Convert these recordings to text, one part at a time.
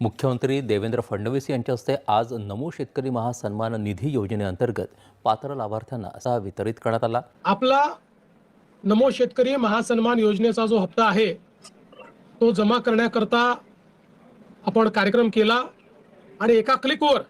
मुख्यमंत्री देवेंद्र फडणवीस यांच्या हस्ते आज नमो शेतकरी महासन्मान निधी योजनेअंतर्गत पात्र लाभार्थ्यांना असा वितरित करण्यात आला. आपला नमो शेतकरी महासन्मान योजनेचा जो हप्ता आहे तो जमा करण्याकरता आपण कार्यक्रम केला आणि एका क्लिकवर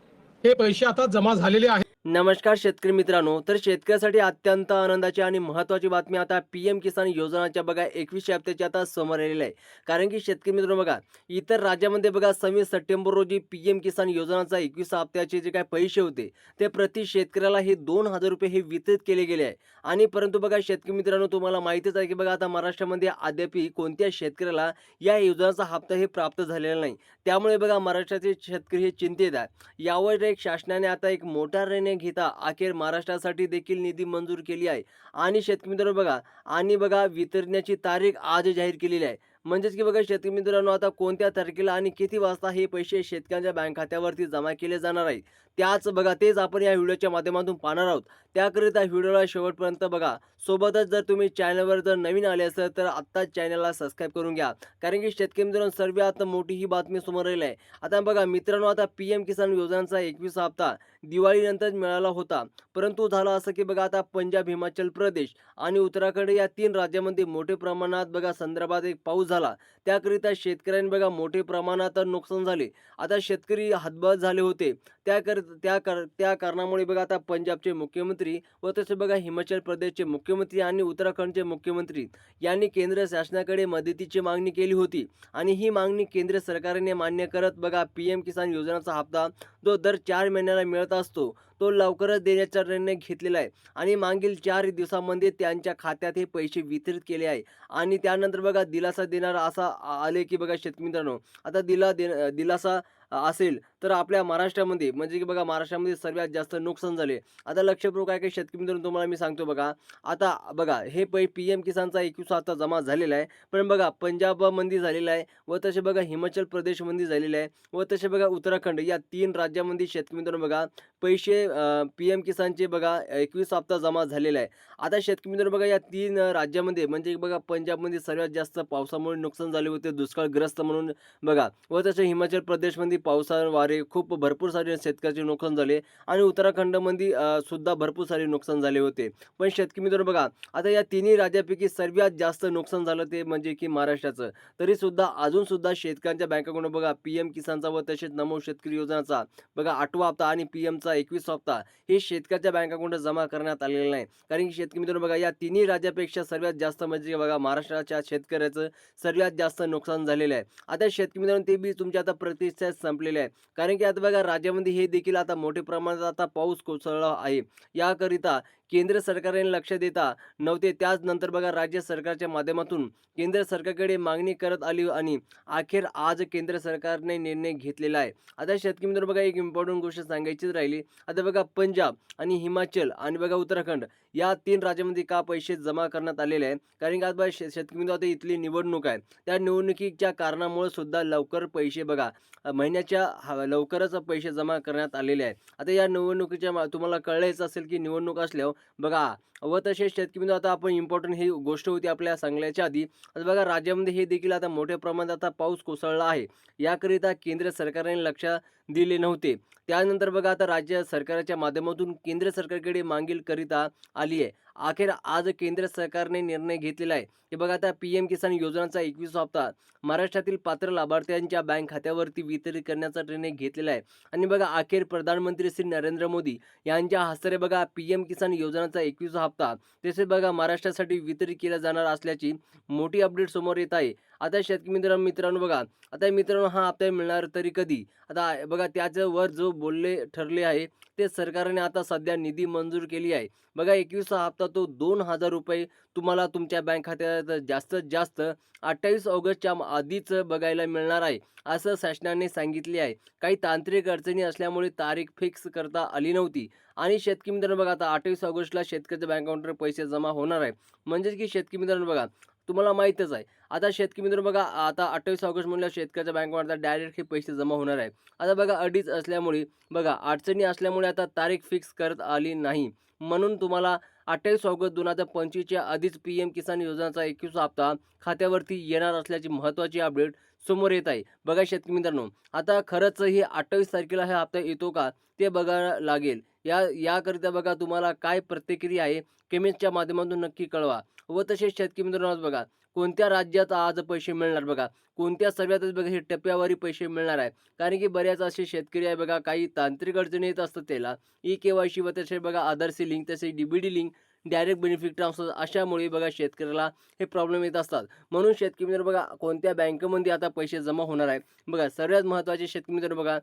हे पैसे आता जमा झालेले आहेत. नमस्कार शेतकरी मित्रांनो तर शेतकऱ्यासाठी अत्यंत आनंदाची आणि महत्त्वाची बातमी आता पी एम किसान योजनाच्या बघा एकवीसशे हप्त्याची आता समोर आलेली आहे. कारण की शेतकरी मित्रांनो बघा इतर राज्यामध्ये बघा सव्वीस सप्टेंबर रोजी पी एम किसान योजनाचा एकवीस हप्त्याचे जे काय पैसे होते ते प्रति शेतकऱ्याला हे दोन हजार रुपये हे वितरित केले गेले आहे. आणि परंतु बघा शेतकरी मित्रांनो तुम्हाला माहितीच आहे की बघा आता महाराष्ट्रामध्ये अद्यापही कोणत्या शेतकऱ्याला या योजनाचा हप्ता हे प्राप्त झालेला नाही. त्यामुळे बघा महाराष्ट्राचे शेतकरी हे चिंतेत आहे. यावर एक शासनाने आता एक मोठा निर्णय घेता अखेर महाराष्ट्रासाठी देखील निधी मंजूर केली आहे. आणि शेतकरी मित्रांनो बघा आणि बघा वितरण्याची तारीख आज जाहीर केलेली आहे. म्हणजेच की बघा शेतकरी मित्रांनो आता कोणत्या तारखेला आणि किती वाजता हे पैसे शेतकऱ्यांच्या बँक खात्यावरती जमा केले जाणार आहेत? त्याच बघा तेच आपण या व्हिडिओच्या माध्यमातून पाहणार आहोत. त्याकरिता व्हिडिओला शेवटपर्यंत बघा. सोबतच जर तुम्ही चॅनलवर जर नवीन आले असेल तर आत्ताच चॅनलला सबस्क्राईब करून घ्या. कारण की शेतकरी मित्रांनो सर्वात मोठी ही बातमी समोर आलेली आहे. आता बघा मित्रांनो आता पी एम किसान योजनांचा एकवीस हप्ता दिवाळीनंतर मिळाला होता. परंतु झालं असं की बघा आता पंजाब हिमाचल प्रदेश आणि उत्तराखंड या तीन राज्यामध्ये मोठ्या प्रमाणात बघा संदर्भात एक पाऊस झाला. त्याकरिता शेतकऱ्यांनी बघा मोठे प्रमाणात नुकसान झाले. आता शेतकरी हातबळ झाले होते. त्याकरिता त्या कर त्या कारणामुळे बघा आता पंजाबचे मुख्यमंत्री व तसे बघा हिमाचल प्रदेशचे मुख्यमंत्री आणि उत्तराखंडचे मुख्यमंत्री यांनी केंद्र शासनाकडे मदतीची मागणी केली होती. आणि ही मागणी केंद्र सरकारने मान्य करत बघा पी एम किसान योजनाचा हप्ता जो दर चार महिन्याला मिळत असतो तो लवकरच देण्याचा निर्णय घेतलेला आहे. आणि मागील चार दिवसामध्ये त्यांच्या खात्यात हे पैसे वितरित केले आहे. आणि त्यानंतर बघा दिलासा देणारा असा आले की बघा शेतकरी मित्रांनो आता दिला दे दिलासा असेल तर आपल्या महाराष्ट्रामध्ये म्हणजे की बघा महाराष्ट्रामध्ये सर्वात जास्त नुकसान झाले. आता लक्षपूर्वक काय काही शेतकरी मित्रांनो तुम्हाला मी सांगतो बघा. आता बघा हे पै पी एम किसानचा एकवीस हप्ता जमा झालेला आहे. पण बघा पंजाबमध्ये झालेला आहे व तसे बघा हिमाचल प्रदेशमध्ये झालेलं आहे व तसे बघा उत्तराखंड या तीन राज्यामध्ये शेतकरी मित्रांनो बघा पैसे पी एम किसानचे बघा एकवीस हप्ता जमा झालेला आहे. आता शेतकरी मित्रांनो बघा या तीन राज्यामध्ये म्हणजे बघा पंजाबमध्ये सर्वात जास्त पावसामुळे नुकसान झाले होते दुष्काळग्रस्त म्हणून बघा. व तसे हिमाचल प्रदेशमध्ये पावसावारे खूप भरपूर सारे शेतकऱ्याचे नुकसान झाले आणि उत्तराखंडमध्ये सुद्धा भरपूर सारे नुकसान झाले होते. पण शेतकरी मित्र बघा आता या तिन्ही राज्यापैकी सर्वात जास्त नुकसान झालं ते म्हणजे की महाराष्ट्राचं. तरी सुद्धा अजून सुद्धा शेतकऱ्यांच्या बँकाकडून बघा पी एम किसानचा व तसेच नमो शेतकरी योजनाचा बघा आठवा हप्ता आणि पी एमचा एकवीस हप्ता हे शेतकऱ्याच्या बँकाकडून जमा करण्यात आलेलं नाही. कारण की शेतकरी मित्रांनो बघा या तिन्ही राज्यापेक्षा सर्वात जास्त म्हणजे बघा महाराष्ट्राच्या शेतकऱ्याचं सर्वात जास्त नुकसान झालेलं आहे. आता शेतकरी मित्रांनो ते बी तुमच्या आता प्रतिष्ठा संपलेले आहे. कारण की आता बघा राज्यामध्ये हे देखील आता मोठ्या प्रमाणात आता पाऊस कोसळला आहे. याकरिता केंद्र सरकारने लक्ष देता नव्हते. त्याच नंतर बघा राज्य सरकारच्या माध्यमातून केंद्र सरकारकडे मागणी करत आली आणि अखेर आज केंद्र सरकारने निर्णय घेतलेला आहे. आता शेतकरी मित्र बघा एक इम्पॉर्टंट गोष्ट सांगायचीच राहिली. आता बघा पंजाब आणि हिमाचल आणि बघा उत्तराखंड या तीन राज्यामध्ये का पैसे जमा करण्यात आलेले आहे कारण की आज बघा शे- शेतकरी मित्र आता इथली निवडणूक आहे. त्या निवडणुकीच्या कारणामुळे सुद्धा लवकर पैसे बघा महिन्याच्या लवकरच पैसे जमा करण्यात आलेले आहे आता या निवडणुकीच्या मा- तुम्हाला कळायचं असेल की निवडणूक असल्यावर बघा व तसेच शेतकरी बिंदू आता आपण इम्पॉर्टंट ही गोष्ट होती आपल्या सांगण्याच्या आधी. आता बघा राज्यामध्ये हे देखील आता मोठ्या प्रमाणात आता पाऊस कोसळला आहे. याकरिता केंद्र सरकारने लक्ष दिले नव्हते. त्यानंतर बघा आता राज्य सरकारच्या माध्यमातून केंद्र सरकारकडे मागील करिता आली आहे. अखेर आज केंद्र सरकारने निर्णय घेतलेला आहे. की बघा आता पी एम किसान योजनाचा एकवीस हप्ता. महाराष्ट्रातील पात्र लाभार्थ्यांच्या बँक खात्यावरती वितरित करण्याचा निर्णय घेतलेला आहे. आणि बघा अखेर प्रधानमंत्री श्री नरेंद्र मोदी यांच्या हस्ते बघा पी एम किसान योजनाचा एकवीस हप्ता. तसेच बघा महाराष्ट्रासाठी वितरित केला जाणार असल्याची मोठी अपडेट समोर येत आहे. आता शेतकरी मित्रांनो मित्रांनो बघा आता मित्रांनो हा हप्ता मिळणार तरी कधी? आता बघा त्याच्या वर जो बोलले ठरले आहे ते सरकारने आता सध्या निधी मंजूर केली आहे. बघा एकवीसचा हप्ता तो दोन हजार रुपये तुम्हाला तुमच्या बँक खात्यात जास्तीत जास्त अठ्ठावीस ऑगस्टच्या आधीच बघायला मिळणार आहे असं शासनाने सांगितले आहे. काही तांत्रिक अडचणी असल्यामुळे तारीख फिक्स करता आली नव्हती. आणि शेतकरी मित्रांनो बघा आता अठ्ठावीस ऑगस्टला शेतकऱ्याच्या बँक अकाउंटवर पैसे जमा होणार आहे. म्हणजेच की शेतकरी मित्रांनो बघा तुम्हाला माहीतच आहे. आता शेतकरी मित्र बघा आता अठ्ठावीस ऑगस्ट म्हणल्या शेतकऱ्याच्या बँकमध्ये आता डायरेक्ट हे पैसे जमा होणार आहे. आता बघा अडीच असल्यामुळे बघा अडचणी असल्यामुळे आता तारीख फिक्स करत आली नाही. म्हणून तुम्हाला अठ्ठावीस ऑगस्ट दोन हजार पंचवीसच्या आधीच पी एम किसान योजनाचा एकवीस हप्ता खात्यावरती येणार असल्याची महत्त्वाची अपडेट समोर येत आहे. बघा शेतकरी मित्रांनो आता खरंच ही अठ्ठावीस तारखेला हा हप्ता येतो का ते बघायला लागेल. या याकरिता बघा तुम्हाला काय प्रतिक्रिया आहे. कमेंट्सच्या माध्यमातून नक्की कळवा. व तसेच शेतकरी मित्रांनो बघा कोणत्या राज्यात आज पैसे मिळणार बघा? कोणत्या सर्व्यातच बघा हे टप्प्यावरही पैसे मिळणार आहे. कारण की बऱ्याच असे शेतकरी आहे बघा काही तांत्रिक अडचणी येत असतात त्याला. ई के वाय सी व तसे बघा आधारसी लिंक तसे D B D link direct benefit transfer अशामुळे बघा शेतकऱ्याला हे प्रॉब्लेम येत असतात. म्हणून शेतकरी मित्र बघा कोणत्या बँकेमध्ये आता पैसे जमा होणार आहे? बघा सर्वात महत्त्वाचे शेतकरी मित्र बघा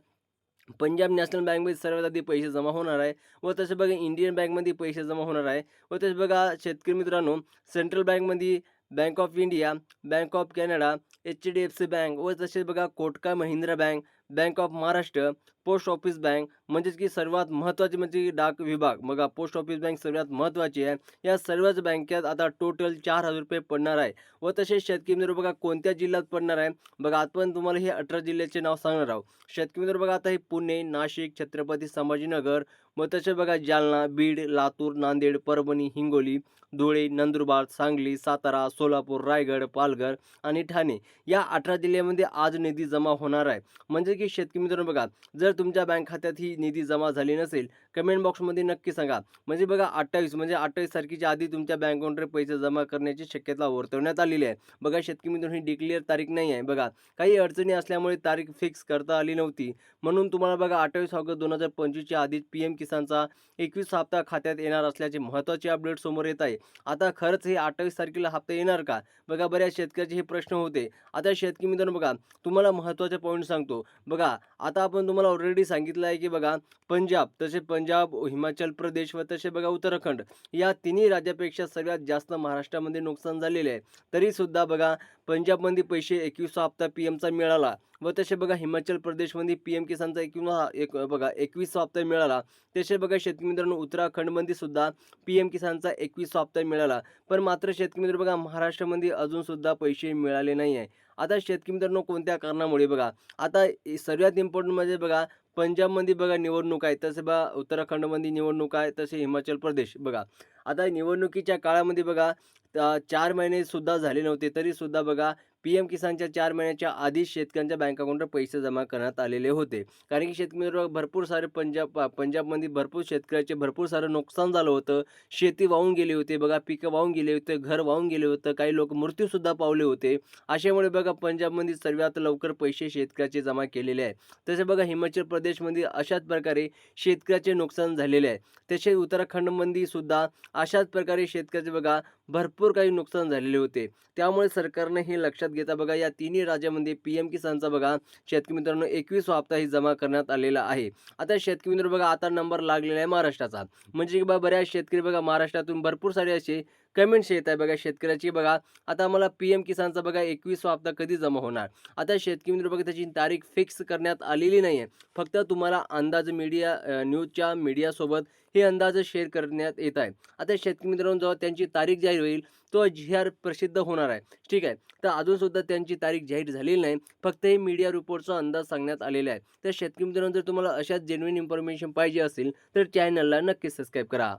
पंजाब नॅशनल बँकमध्ये सर्वात आधी पैसे जमा होणार आहे व तसे बघा इंडियन बँकमध्ये पैसे जमा होणार आहे व तसे बघा शेतकरी मित्रांनो सेंट्रल बँकमध्ये bank of India bank of Canada H D F C bank व तसेच बघा Kotak Mahindra bank bank of Maharashtra post office bank म्हणजेच की सर्वात महत्त्वाची म्हणजे डाक विभाग. बघा पोस्ट ऑफिस बँक सर्वात महत्त्वाची आहे. या सर्वच बँकेत आता टोटल चार हजार रुपये पडणार आहे. व तसेच शेतकी मित्र बघा कोणत्या जिल्ह्यात पडणार आहे? बघा आपण तुम्हाला हे अठरा जिल्ह्याचे नाव सांगणार आहोत. शेतकी मित्र बघा आता हे पुणे नाशिक छत्रपती संभाजीनगर व तसे बघा जालना बीड लातूर नांदेड परभणी हिंगोली धुळे नंदुरबार सांगली सातारा सोलापूर रायगड पालघर आणि ठाणे या अठरा जिल्ह्यामध्ये आज निधी जमा होणार आहे. म्हणजे की शेतकरी मित्रांनो बघा जर तुमच्या बँक खात्यात ही निधी जमा झाली नसेल कमेंट बॉक्समध्ये नक्की सांगा. म्हणजे बघा अठ्ठावीस म्हणजे अठ्ठावीस तारखेच्या आधी तुमच्या बँक अकाउंटवर पैसे जमा करण्याची शक्यता वर्तवण्यात आलेली आहे. बघा शेतकरी मित्रांनो ही डिक्लेअर तारीख नाही आहे. बघा काही अडचणी असल्यामुळे तारीख फिक्स करता आली नव्हती. म्हणून तुम्हाला बघा अठ्ठावीस ऑगस्ट दोन हजार पंचवीसच्या आधीच पी एम किसानचा एकवीस हप्ता खात्यात येणार असल्याचे महत्त्वाचे अपडेट समोर येत आहे. आता खरंच हे अठ्ठावीस तारखेला हप्ता येणार का? बघा बऱ्याच शेतकऱ्याचे हे प्रश्न होते. आता शेतकरी मित्रांनो बघा तुम्हाला महत्त्वाचे पॉईंट सांगतो. बघा आता आपण तुम्हाला ऑलरेडी सांगितलं आहे की बघा पंजाब तसे पंजाब हिमाचल प्रदेश व तसे बघा उत्तराखंड या तिन्ही राज्यापेक्षा सर्वात जास्त महाराष्ट्रामध्ये नुकसान झालेले आहे. तरीसुद्धा बघा पंजाबमध्ये पैसे एकवीस हप्ता पी एमचा मिळाला व तसे बघा हिमाचल प्रदेशमध्ये पी एम किसानचा एकवीस एक बघा एकवीस हप्ता मिळाला. तसे बघा शेतकरी मित्रांनो उत्तराखंडमध्ये सुद्धा पी एम किसानचा एकवीस हप्ता मिळाला. पण मात्र शेतकरी मित्र बघा महाराष्ट्रामध्ये अजूनसुद्धा पैसे मिळाले नाही आहे. आता शेतकरी मित्रांनो कोणत्या कारणामुळे बघा आता सर्वात इम्पॉर्टंट म्हणजे बघा पंजाबमध्ये बघा निवडणूक आहे तसे बघा उत्तराखंडमध्ये निवडणूक आहे तसे हिमाचल प्रदेश बघा. आता निवडणुकीच्या काळामध्ये बघा चार महिने सुद्धा झाले नव्हते तरीसुद्धा बघा पी एम किसानच्या चार महिन्याच्या आधीच शेतकऱ्यांच्या बँक अकाउंटवर पैसे जमा करण्यात आलेले होते. कारण की शेतकरी भरपूर सारे पंजाब पंजाबमध्ये भरपूर शेतकऱ्याचे भरपूर सारं नुकसान झालं होतं. शेती वाहून गेली होती बघा पिकं वाहून गेले होते घर वाहून गेले होतं काही लोक मृत्यूसुद्धा पावले होते. अशामुळे बघा पंजाबमध्ये सर्वात लवकर पैसे शेतकऱ्याचे जमा केलेले आहे तसे बघा हिमाचल प्रदेशमध्ये अशाच प्रकारे शेतकऱ्याचे नुकसान झालेले आहे. तसे उत्तराखंडमध्ये सुद्धा अशाच प्रकारे शेतकऱ्याचे बघा भरपूर काही नुकसान झालेले होते. त्यामुळे सरकारने हे लक्षात घेता बघा या तिन्ही राज्यामध्ये पी एम किसानचा बघा शेतकरी मित्रांनो एकवीस हप्ताही जमा करण्यात आलेला आहे. आता शेतकरी मित्र बघा आता नंबर लागलेला आहे महाराष्ट्राचा. म्हणजे की बा बऱ्याच शेतकरी बघा महाराष्ट्रातून भरपूर सारे असे कमेंट्स येत आहे बघा शेतकऱ्याची बघा आता मला पी एम किसानचा बघा एकवीस हप्ता कधी जमा होणार? आता शेतकरी मित्र बघा त्याची तारीख फिक्स करण्यात आलेली नाही आहे फक्त तुम्हाला अंदाज मीडिया न्यूजच्या मीडियासोबत हे अंदाज शेअर करण्यात येत आहे आता शेतकरी मित्रांनो जेव्हा त्यांची तारीख जाहीर होईल तो जाहीर प्रसिद्ध होणार आहे. ठीक आहे? तर अजूनसुद्धा त्यांची तारीख जाहीर झालेली नाही. फक्त हे मीडिया रिपोर्टचा अंदाज सांगण्यात आलेला आहे. तर शेतकरी मित्रांनो जर तुम्हाला अशाच जेन्युइन इन्फॉर्मेशन पाहिजे असेल तर चॅनलला नक्की सबस्क्राईब करा.